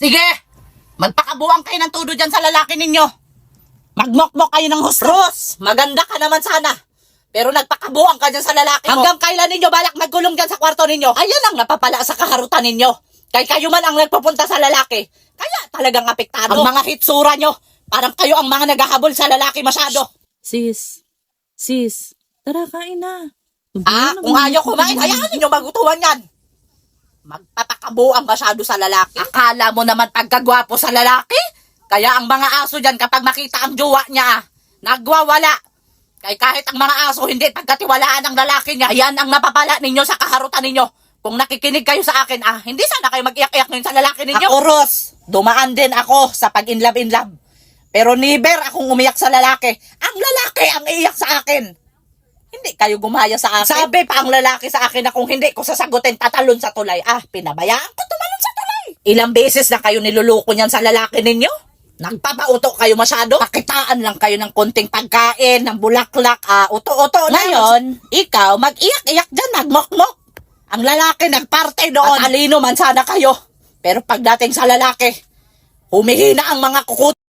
Sige, magpakabuang kayo ng tudo dyan sa lalaki ninyo. Magmokmok kayo ng husto. Ros, maganda ka naman sana. Pero nagpakabuang ka dyan sa lalaki mo. Hanggang kailan ninyo balak magkulong dyan sa kwarto ninyo? Ayan ang napapala sa kaharutan ninyo. Kay kayo man ang nagpupunta sa lalaki. Kaya talagang apektado. Ang mga hitsura nyo, parang kayo ang mga naghahabol sa lalaki masyado. Sis, sis, tara kain na. Ah, kung ayaw kumain, hayaan ninyo magutuwan yan. Magpapakabuang masyado sa lalaki. Akala mo naman pagkagwapo sa lalaki? Kaya ang mga aso dyan kapag makita ang jowa niya, nagwawala. Kaya kahit ang mga aso hindi pagkatiwalaan ng lalaki niya, yan ang napapala ninyo sa kaharutan ninyo. Kung nakikinig kayo sa akin, ah, hindi sana kayo mag-iyak-iyak ngayon sa lalaki ninyo. Ako, Ros, dumaan din ako sa pag-inlove-inlove. Pero never akong umiyak sa lalaki. Ang lalaki ang iyak sa akin. Hindi kayo gumaya sa akin. Sabi pa ang lalaki sa akin na kung hindi ko sasagutin, tatalon sa tulay. Ah, pinabayaan ko tumalon sa tulay. Ilang beses na kayo niluluko niyan sa lalaki ninyo? Nagpapauto kayo masyado? Pakitaan lang kayo ng konting pagkain, ng bulaklak, ah, uto-uto. na. Ngayon, ikaw, mag-iyak-iyak dyan, magmokmok. Ang lalaki nagparte doon. At alino man sana kayo. Pero pagdating sa lalaki, humihina ang mga kukut